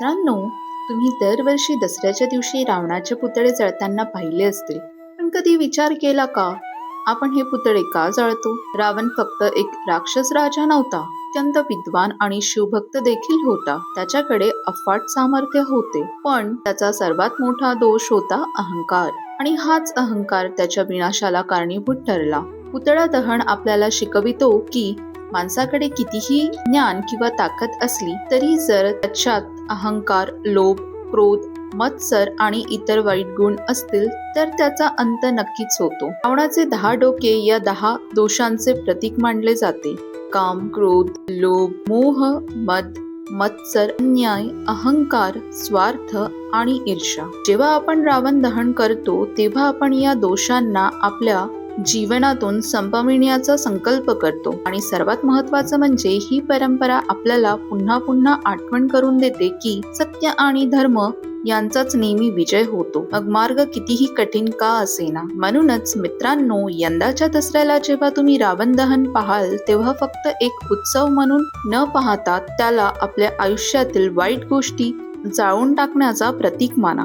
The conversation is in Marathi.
मित्रांनो तुम्ही दरवर्षी दसऱ्याच्या दिवशी रावणाचे पुतळे जळताना पाहिले असतील पण कधी विचार केला का? आपण हे पुतळे का जळतो? रावण फक्त एक राक्षस राजा नव्हता. अत्यंत विद्वान आणि शिवभक्त देखील होता. त्याच्याकडे अफाट सामर्थ्य होते. पण त्याचा सर्वात मोठा दोष होता अहंकार. आणि हाच अहंकार त्याच्या विनाशाला कारणीभूत ठरला. पुतळा दहन आपल्याला शिकवितो की माणसाकडे कितीही ज्ञान किंवा ताकद असली तरी जर त्याच्यात अहंकार लोभ क्रोध मत्सर आणि इतर वाईट गुण असतील तर त्याचा अंत नक्कीच होतो. रावणाचे दहा डोके या दहा दोषांचे प्रतीक मानले जाते. काम क्रोध लोभ मोह मद मत्सर अन्याय अहंकार स्वार्थ आणि ईर्षा जेव्हा आपण रावण दहन करतो तेव्हा आपण या दोषांना आपल्या जीवनातून संपविण्याचा संकल्प करतो. आणि सर्वात महत्वाचं म्हणजे ही परंपरा आपल्याला पुन्हा पुन्हा आठवण करून देते की सत्य आणि धर्म यांचाच नेहमी विजय होतो. मग मार्ग कितीही कठीण का असेना. म्हणूनच मित्रांनो यंदाच्या दसऱ्याला जेव्हा तुम्ही रावण दहन पाहाल तेव्हा फक्त एक उत्सव म्हणून न पाहता त्याला आपल्या आयुष्यातील वाईट गोष्टी जाळून टाकण्याचा प्रतीक माना.